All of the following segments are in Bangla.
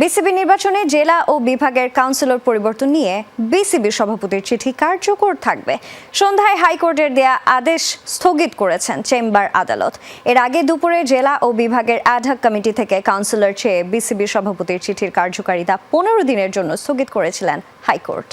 বিসিবি নির্বাচনে জেলা ও বিভাগের কাউন্সিলর পরিবর্তন নিয়ে বিসিবি সভাপতির চিঠি কার্যকর থাকবে। সন্ধ্যায় হাইকোর্টের দেয়া আদেশ স্থগিত করেছেন চেম্বার আদালত। এর আগে দুপুরে জেলা ও বিভাগের অ্যাডহক কমিটি থেকে কাউন্সিলর চেয়ে বিসিবি সভাপতির চিঠির কার্যকারিতা পনেরো দিনের জন্য স্থগিত করেছিলেন হাইকোর্ট।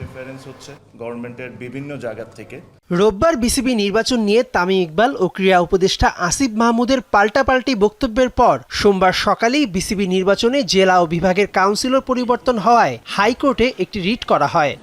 ইন্টারফারেন্স হচ্ছে গভর্নমেন্টের বিভিন্ন জায়গা থেকে। রোববার বিসিবি নির্বাচন নিয়ে তামিম ইকবাল ও ক্রীড়া উপদেষ্টা আসিফ মাহমুদের পাল্টাপাল্টি বক্তব্যের পর সোমবার সকালেই বিসিবি নির্বাচনে জেলা ও বিভাগের কাউন্সিলর পরিবর্তন হওয়ায় হাইকোর্টে একটি রিট করা হয়।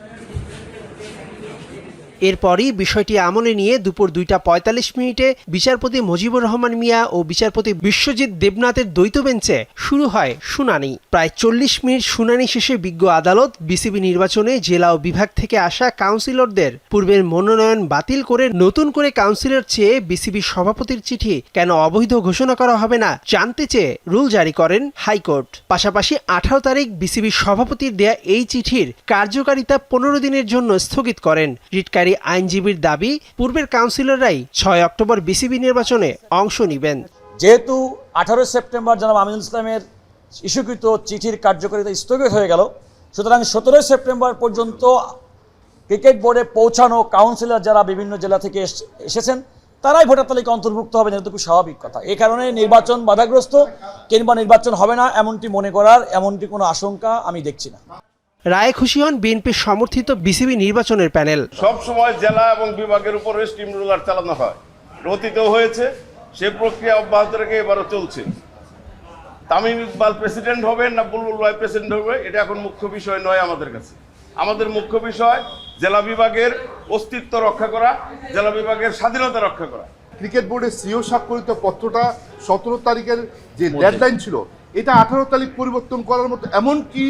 এরপরই বিষয়টি আমলে নিয়ে দুপুর দুইটা পঁয়তাল্লিশ মিনিটে বিচারপতি মুজিবুর রহমান মিয়া ও বিচারপতি বিশ্বজিৎ দেবনাথের দ্বৈত বেঞ্চে শুরু হয় শুনানি। প্রায় চল্লিশ মিনিট শুনানি শেষে বিজ্ঞ আদালত, বিসিবি নির্বাচনে জেলা ও বিভাগ থেকে আসা কাউন্সিলরদের পূর্বের মনোনয়ন বাতিল করে নতুন করে কাউন্সিলর চেয়ে বিসিবি সভাপতির চিঠি কেন অবৈধ ঘোষণা করা হবে না জানতে চেয়ে রুল জারি করেন হাইকোর্ট। পাশাপাশি আঠারো তারিখ বিসিবি সভাপতির দেয়া এই চিঠির কার্যকারিতা পনেরো দিনের জন্য স্থগিত করেন। রিটকারী আইনজীবীর দাবি, পূর্বের কাউন্সিলররাই ছয় অক্টোবর বিসিবি নির্বাচনে অংশ নেবেন। যেহেতু আঠারো সেপ্টেম্বর জনাব আমিনুল ইসলামের ইস্যুকৃত চিঠির কার্যকারিতা স্থগিত হয়ে গেল, সুতরাং সতেরোই সেপ্টেম্বর পর্যন্ত ক্রিকেট বোর্ডে পৌঁছানো কাউন্সিলর যারা বিভিন্ন জেলা থেকে এসেছেন, তারাই ভোটার তালিকা অন্তর্ভুক্ত হবে এটা তো খুব স্বাভাবিক কথা। এই কারণে নির্বাচন বাধাগ্রস্ত, কিংবা নির্বাচন হবে না এমনটি মনে করার এমনটি কোনো আশঙ্কা আমি দেখছি না। রায়ে খুশি হন বিএনপির সমর্থিত বিসিবি নির্বাচনের প্যানেল। সব সময় জেলা এবং বিভাগের উপরে স্টিম রোলার চালানো হয়। অতীতেও হয়েছে সে প্রক্রিয়া অব্যাহত রেখে এবারও চলছে। তামিম ইকবাল প্রেসিডেন্ট হবেন না বুলবুল ভাই প্রেসিডেন্ট হবে এটা এখন মুখ্য বিষয় নয় আমাদের কাছে। আমাদের মুখ্য বিষয় জেলা বিভাগের অস্তিত্ব রক্ষা করা জেলা বিভাগের স্বাধীনতা রক্ষা করা। ক্রিকেট বোর্ডের সিও স্বাক্ষরিত পত্রটা সতেরো তারিখের যে ডেডলাইন ছিল এটা আঠারো তারিখ পরিবর্তন করার মতো এমন কি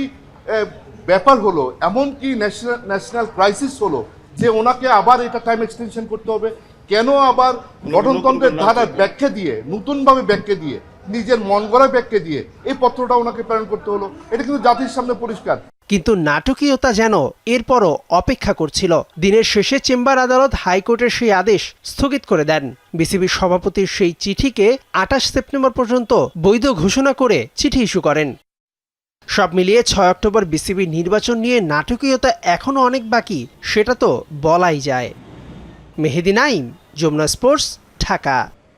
ব্যাপার হলো এমন কি ন্যাশনাল ন্যাশনাল ক্রাইসিস হলো যে ওনাকে আবার এটা টাইম এক্সটেনশন করতে হবে। কেন আবার গঠনতন্ত্রের নতুন ধারা ব্যাখ্যা দিয়ে নতুনভাবে ব্যাখ্যা দিয়ে নিজের মন গড়া ব্যাখ্যা দিয়ে এই পত্রটা ওনাকে প্রেরণ করতে হলো। এটা কিন্তু জাতির সামনে পরিষ্কার। কিন্তু নাটকীয়তা যেন এরপরও অপেক্ষা করছিল। দিনের শেষে চেম্বার আদালত হাইকোর্টের সেই আদেশ স্থগিত করে দেন। বিসিবি সভাপতির সেই চিঠিকে আঠাশ সেপ্টেম্বর পর্যন্ত বৈধ ঘোষণা করে চিঠি ইস্যু করেন। সব মিলিয়ে ছয় অক্টোবর বিসিবি নির্বাচন নিয়ে নাটকীয়তা এখনও অনেক বাকি, সেটা তো বলাই যায়। মেহেদি নাইম, যমুনা স্পোর্টস, ঢাকা।